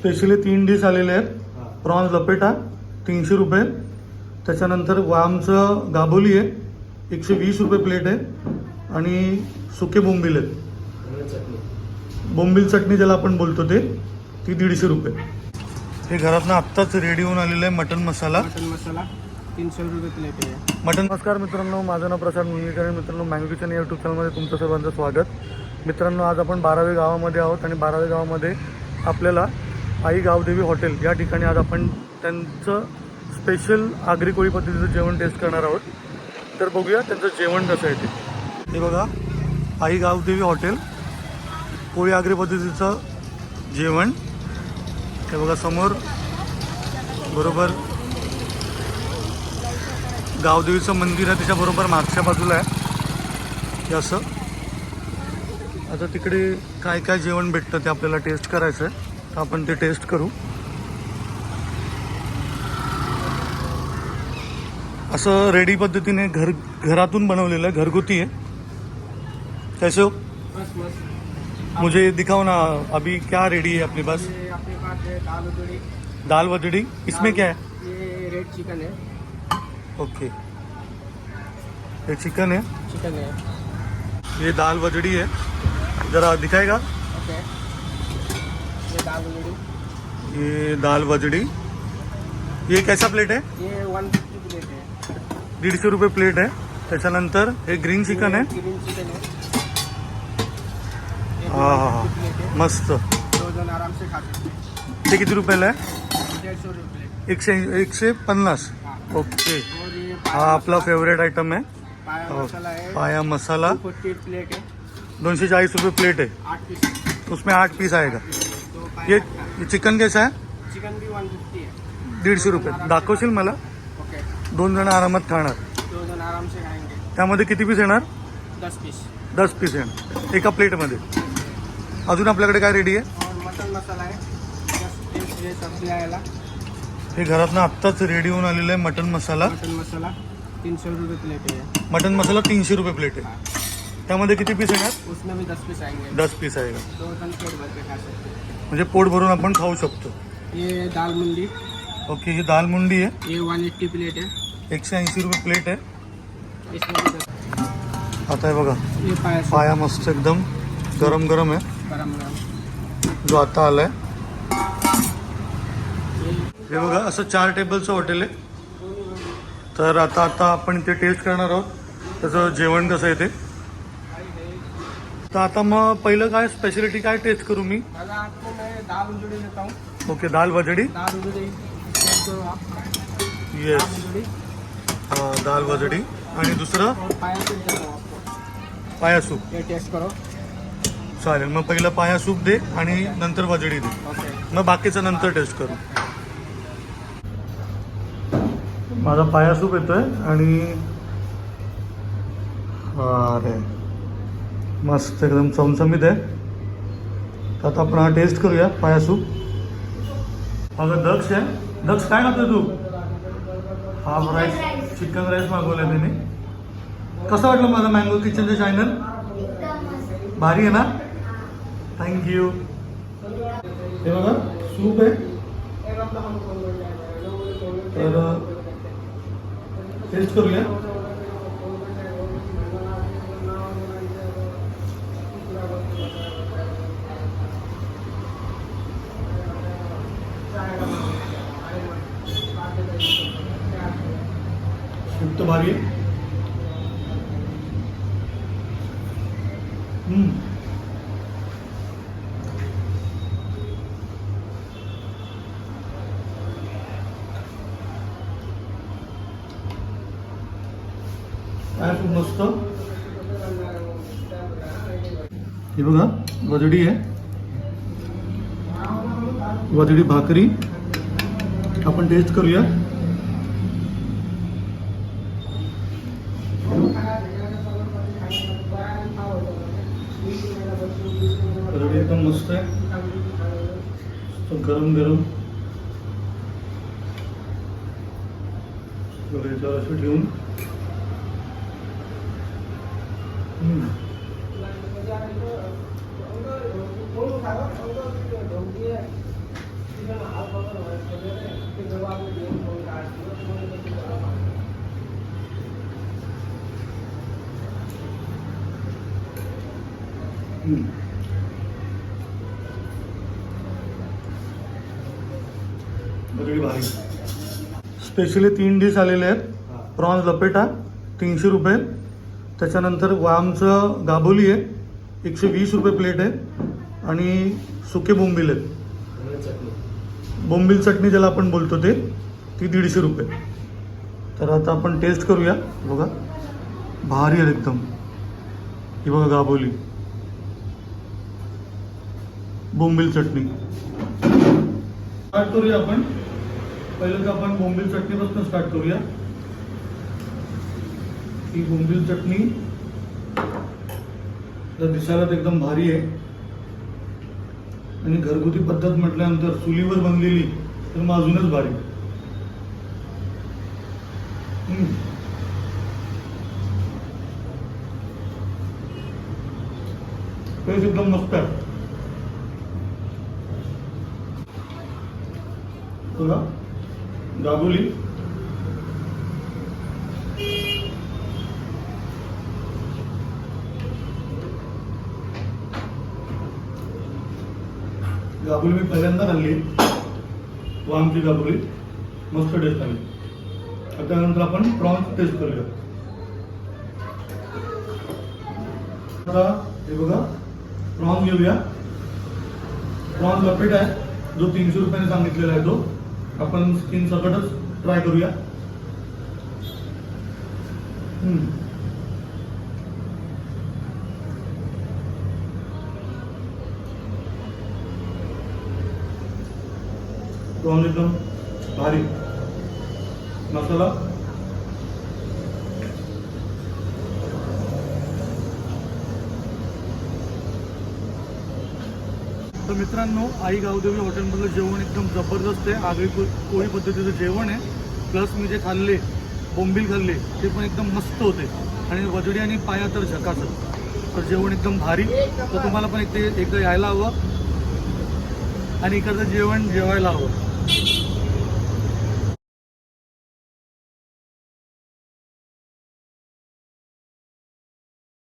Specially तीन dish आलेले आहेत. प्रॉन्स लपेटा तीनशे रुपये. त्याच्यानंतर वामचं गाभोली आहे. एकशे वीस रुपये प्लेट आहे. आणि सुके बोंबील आहेत. बोंबील चटणी ज्याला आपण बोलतो ते ती दीडशे रुपये. हे घरातनं आत्ताच रेडी होऊन आलेलं आहे मटन मसाला. मटन मसाला तीनशे रुपये प्लेट आहे. मटन नमस्कार मित्रांनो माझं नाव प्रसाद मुलगीकर आहे. मित्रांनो मँगो किचन यूट्यूब चॅनलमध्ये तुमचं सर्वांचं स्वागत. मित्रांनो आज आपण बारावे गावामध्ये आहोत आणि बारावे गावामध्ये आपल्याला आई गावदेवी हॉटेल या ठिकाणी आज आपण त्यांचं स्पेशल आगरी कोळी पद्धतीचं जेवण टेस्ट करणार आहोत. तर बघूया त्यांचं जेवण कसं आहे ते. हे बघा आई गावदेवी हॉटेल कोळी आगरी पद्धतीचं जेवण. हे बघा समोर बरोबर गावदेवीचं मंदिर आहे त्याच्याबरोबर मागच्या बाजूला आहे. हे असं. आता तिकडे काय काय जेवण भेटतं ते आपल्याला टेस्ट करायचं आहे आपण ते टेस्ट करू। असं रेडी पद्धतीने घर घरातून बनवलेलं आहे घरगुती है। कैसे हो? मुझे दिखाओ ना अभी क्या रेडी है अपने पास? अपने पास दाल उजड़ी दाल वजड़ी इसमें क्या है? ये रेड चिकन है। ओके। ये चिकन है। चिकन है। ये दाल वजड़ी है। ज़रा दिखाएगा? ओके ये दाल बजड़ी ये दाल वजड़ी। ये कैसा प्लेट है? ये वन फिफ्टी प्लेट है। दीडशे रुपये प्लेट आहे त्याच्यानंतर हे ग्रीन चिकन आहे ग्रीन चिकन है। ये हा हा हा. 150 प्लेट है। मस्त. दो जन आराम से खा सकते हैं। ते किती रुपयाला आहे? डेढ़ सौ एकशे एकशे पन्नास. हाँ. ओके. हा आपला फेवरेट आयटम आहे. पाया मसाला है पाया मसाला. प्लेट है। दोनशे चाळीस रुपये प्लेट है उसमें आठ पीस आएगा. ये चिकन कैसा आहे चिकन भी वन फिफ्टी है। दीडशे रुपये. दाखवशील मला? ओके. दोन जण आरामात खाणार. दो जन आराम से खाएंगे. त्यामध्ये किती पीस येणार? दस पीस दस पीस येणार. एका प्लेटमध्ये. अजून आपल्याकडे काय रेडी आहे? और मटन मसाला है. दस पीस ये सब्जी आएगा हे घरातनं आत्ताच रेडी होऊन आलेलं आहे मटन मसाला. मटन मसाला तीन सौ रुपये प्लेट है मटन मसाला तीनशे रुपये प्लेट आहे. त्यामध्ये किती पीस येणार? उसमें भी दस पीस आएंगे. दस पीस आहे दो जन प्लेट भर के खा सकते हैं. म्हणजे पोट भरून आपण खाऊ शकतो. ये दाल मुंडी. ओके ही दाल मुंडी आहे. ये वन एट्टी प्लेट है एकशे ऐंशी रुपये प्लेट आहे. आता हे बघा ये पाया पाया मस्त एकदम गरम गरम आहे. गरम गरम. जो आता आलाय. हे बघा असं चार टेबलचं हॉटेल आहे. तर आता आता आपण इथे टेस्ट करणार आहोत. त्याचं जेवण कसं आहे ते? तर आता मग पहिलं काय स्पेशलिटी काय टेस्ट करू मी? पहले आपको मैं दाल उजड़ी लेता हूँ ओके दाल वजडी? दाल उजड़ी टेस्ट करो आप येस दाल उजड़ी हां दाल वजडी. आणि दुसरं? और पाया सूप देता हूँ आपको पाया सूप ये टेस्ट करो. चालेल मग पहिलं पाया सूप दे आणि नंतर वजडी दे. ओके. मग बाकीचं नंतर टेस्ट करू. माझा पाया सूप येतोय आणि अरे. मस्त एकदम चमचमीत आहे. तर आता आपण हा टेस्ट करूया पाया सूप. अगं दक्ष आहे. दक्ष काय खातोय तू? हाफ राईस चिकन राईस मागवलाय त्याने. कसं वाटलं माझं मँगो किचनचं चॅनल भारी आहे ना? थँक्यू हे बघा सूप आहे. तर टेस्ट करूया. हम्म. काय खूप मस्त हे बघा वजडी आहे वजडी भाकरी। आपण टेस्ट करूया। गरम गरम वगैरे याच्यावर असं ठेवून. हम्म. भारी स्पेशली तीन डिश आलेले आहेत. प्रॉन्स लपेटा तीनशे रुपये. त्याच्यानंतर वामचं गाबोली आहे. एकशे वीस रुपये प्लेट आहे. आणि सुके बोंबील आहेत. बोंबील चटणी ज्याला आपण बोलतो ते ती दीडशे रुपये. तर आता आपण टेस्ट करूया. बघा. भारी आहे एकदम. ही बघा गाबोली बोंबील चटणी. स्टार्ट करूया आपण. पहिलं तर आपण बोंबील चटणीपासून स्टार्ट करूया. ही बोंबील चटणी तर दिसायला तर एकदम भारी आहे. आणि घरगुती पद्धत म्हटल्यानंतर चुलीवर बनलेली तर मग अजूनच भारी. एकदम मस्त आहे. बघा गाबोली? गाबुली मी पहिल्यांदा खाल्ली वामची गाबुली. मस्त टेस्ट आली त्यानंतर आपण प्रॉन्स टेस्ट करूया. आता हे बघा प्रॉन्स घेऊया. प्रॉन्स लपेट आहे. जो तीनशे रुपयाने सांगितलेला आहे तो. आपण स्किन सकटच ट्राय करूया. एकदम भारी. मसाला? तर मित्रांनो आई गावदेवी हॉटेलमधलं जेवण एकदम जबरदस्त आहे. आगळी को- कोळी पद्धतीचं जेवण आहे. प्लस मी जे खाल्ले बोंबील खाल्ले ते पण एकदम मस्त होते. आणि वजडी आणि पाया तर झकाचं तर जेवण एकदम भारी. तर तुम्हाला पण इथे एकदा यायला हवं. आणि इकडचं जेवण जेवायला हवं.